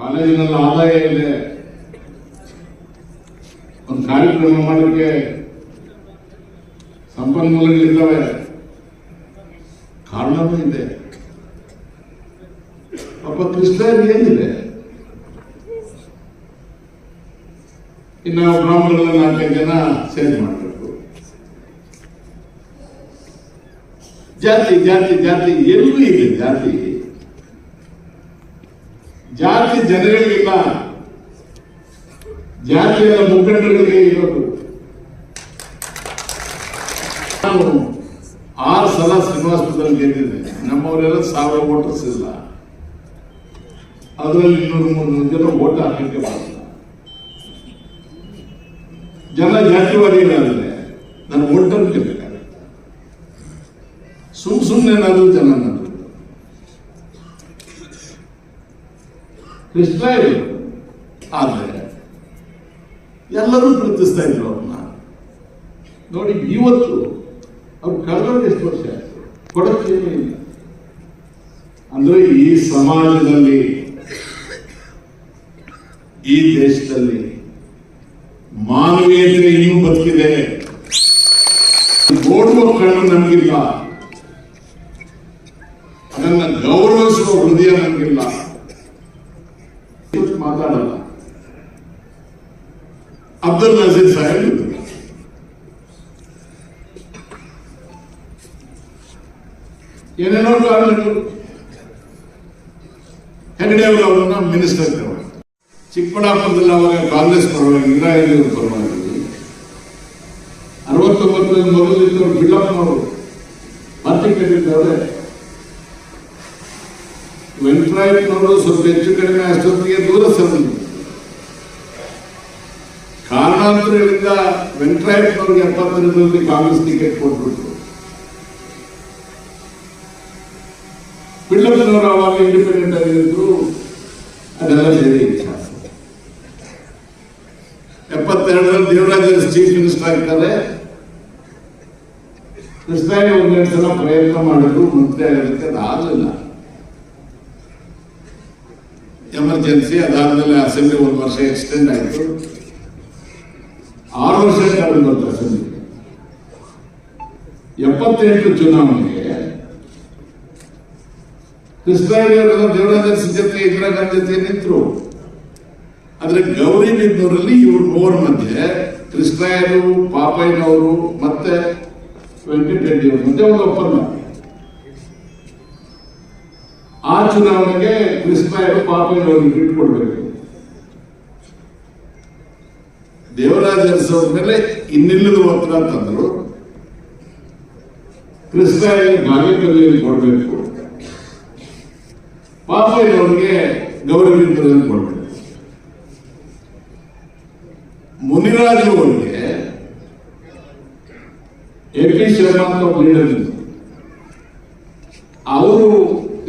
ಕಾಲೇಜಿನಲ್ಲಿ ಆದಾಯ ಇದೆ. ಒಂದು ಕಾರ್ಯಕ್ರಮ ಮಾಡೋಕ್ಕೆ ಸಂಪನ್ಮೂಲಗಳಿದ್ದಾವೆ ಕಾರಣವೂ ಇದೆ. ಪಾಪ ಕ್ರಿಸ್ತರಿಗೆ ಏನಿದೆ? ಇನ್ನು ಬ್ರಾಹ್ಮಣರ ನಾಲ್ಕೈದು ಜನ ಸೇರಿ ಮಾಡಬೇಕು. ಜಾತಿ ಜಾತಿ ಜಾತಿ, ಎಲ್ಲೂ ಇದೆ ಜಾತಿ. ಜಾತಿ ಜನಗಳಿಗಿಲ್ಲ ಜಾತಿಯ ಮುಖಂಡರಿಗೆ ಇರೋದು ನಾನು ಆರು ಸಲ ಶ್ರೀನಿವಾಸಪುರದಲ್ಲಿ ಗೆದ್ದಿದ್ದೆ. ನಮ್ಮವರೆಲ್ಲ ಸಾವಿರ ವೋಟರ್ಸ್ ಇಲ್ಲ ಅದರಲ್ಲಿ ಇನ್ನೂರು ಮುನ್ನೂರು ಜನ ಓಟ್ ಹಾಕಲಿಕ್ಕೆ ಬರಲ್ಲ. ಜನ ಆದರೆ ನಾನು ಓಟ್ ಬೇಕಾಗುತ್ತೆ ಸುಮ್ ಸುಮ್ಮನೆ ಏನಾದ್ರು ಜನ ನಾನು ಕೃಷ್ಣ ಇಲ್ಲ ಆದ್ರೆ ಎಲ್ಲರೂ ಪ್ರೀತಿಸ್ತಾ ಇದ್ರು ಅವ್ರನ್ನ. ನೋಡಿ, ಇವತ್ತು ಅವ್ರು ಕಳೆದ ಎಷ್ಟು ವರ್ಷ ಆಯಿತು? ಕೊಡಕ್ಕೇನೂ ಇಲ್ಲ. ಅಂದ್ರೆ ಈ ಸಮಾಜದಲ್ಲಿ, ಈ ದೇಶದಲ್ಲಿ ಮಾನವೀಯತೆ ಇನ್ನೂ ಬದುಕಿದೆ? ಓಡುವ ಕಣ್ಣು ನಮಗಿಲ್ಲ ಅದನ್ನ ಗೌರವಿಸುವ ಹೃದಯ ನಮಗಿಲ್ಲ ಇವತ್ತು ಮಾತಾಡಲ್ಲ ಅಬ್ದುಲ್ ನಜೀರ್ ಸಾಹೇಬ್ ಇದ್ರು. ಏನೇನೋ ಕಾರಣಗಳು ಹೆಗಡೆ ಅವರು ಅವರನ್ನ ಮಿನಿಸ್ಟರ್ ಚಿಕ್ಕಬಳ್ಳಾಪುರದಲ್ಲಿ ಅವಾಗ ಕಾಂಗ್ರೆಸ್ ಪರವಾಗಿ ಇಂದಿರಾ ಗಾಂಧಿ ಅವ್ರ ಪರವಾಗಿ ಅರವತ್ತೊಂಬತ್ತರಲ್ಲಿ ಮೊದಲಿದ್ದವರು ಬಿಳ್ಳಪ್ಪನವರು ನೋಡೋದು ಸ್ವಲ್ಪ ಹೆಚ್ಚು ಕಡಿಮೆ ಅಷ್ಟೊತ್ತಿಗೆ ದೂರ ಸರಿದ್ರು ಕಾರಣಾಂತರಗಳಿಂದ ವೆಂಕಟರಾಯಪ್ಪನವ್ರಿಗೆ ಎಪ್ಪತ್ತೊಂದರಲ್ಲಿ ಕಾಂಗ್ರೆಸ್ ಟಿಕೆಟ್ ಕೊಟ್ಬಿಟ್ರು. ಪಿಳ್ಳಪ್ಪನವರು ಅವಾಗ ಇಂಡಿಪೆಂಡೆಂಟ್ ಆಗಿದ್ರು, ಅದೆಲ್ಲ ಬೇರೆ ಇತಿಹಾಸ ಎಪ್ಪತ್ತೆರಡರಲ್ಲಿ ದೇವರಾಜ ಚೀಫ್ ಮಿನಿಸ್ಟರ್ ಆಗ್ತಾರೆ. ಕೃಷ್ಣಾಗಿ ಒಂದೆರಡು ಸಲ ಪ್ರಯತ್ನ ಮಾಡಿದ್ರು ಮುಂದೆ ಆಗೋದಕ್ಕೆ ಅದಾಗಲಿಲ್ಲ. ಎಮರ್ಜೆನ್ಸಿ, ಅದಾದ್ಮೇಲೆ ಅಸೆಂಬ್ಲಿ ಒಂದು ವರ್ಷ ಎಕ್ಸ್ಟೆಂಡ್ ಆಯಿತು. ಆರು ವರ್ಷ ಕಳೆದು ಬಂತು ಅಸೆಂಬ್ಲಿ. ಎಪ್ಪತ್ತೆಂಟು ಚುನಾವಣೆಗೆ ಕೃಷ್ಣ ದೇವರಾಜ ಜೊತೆ ಇಂದಿರಾ ಜೊತೆ ನಿಂತರು ಆದ್ರೆ ಗೌರಿ ಬಿದ್ದವರಲ್ಲಿ ಇವ್ರ ಮೂವರ ಮಧ್ಯೆ ಕೃಷ್ಣಯ್ಯರು ಪಾಪಯ್ಯನವರು ಮತ್ತೆ ವೆಂಕಟರೆಡ್ಡಿ ಅವ್ರ ಮಧ್ಯೆ ಒಂದು ಒಪ್ಪಂದ. ಆ ಚುನಾವಣೆಗೆ ಕೃಷ್ಣಯ್ಯರು ಪಾಪಯ್ಯನವ್ರಿಗೆ ಇಟ್ಕೊಳ್ಬೇಕು ದೇವರಾಜ ಅರಸವ್ರ ಮೇಲೆ ಇನ್ನಿಲ್ಲದ ಒತ್ತಡ ಅಂತಂದ್ರು. ಕೃಷ್ಣಯ್ಯ ಬಾಗೇಪಲ್ಲಿಯಲ್ಲಿ ಕೊಡಬೇಕು. ಪಾಪಯ್ಯನವ್ರಿಗೆ ಗೌರವ ಬಿದ್ದರಲ್ಲಿ ಕೊಡಬೇಕು. ಮುನಿರಾಜು ಅವರಿಗೆ ಎ ಪಿ ಶರ್ಮಾ ಅಂತ ಲೀಡರ್ ಅವರು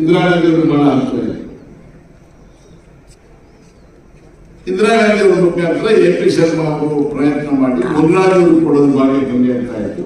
ಇಂದಿರಾ ಗಾಂಧಿ ಅವರು ಮರಣ ಆಗ್ತಾ ಇದೆ ಇಂದಿರಾ ಗಾಂಧಿ ಅವರ ಮುಖಾಂತರ ಎ ಪಿ ಶರ್ಮಾ ಅವರು ಪ್ರಯತ್ನ ಮಾಡಿ ಅವರು ಕೊಡೋದು ಭಾಗ್ಯ ಕಮ್ಮಿ ಆಗ್ತಾ ಇತ್ತು.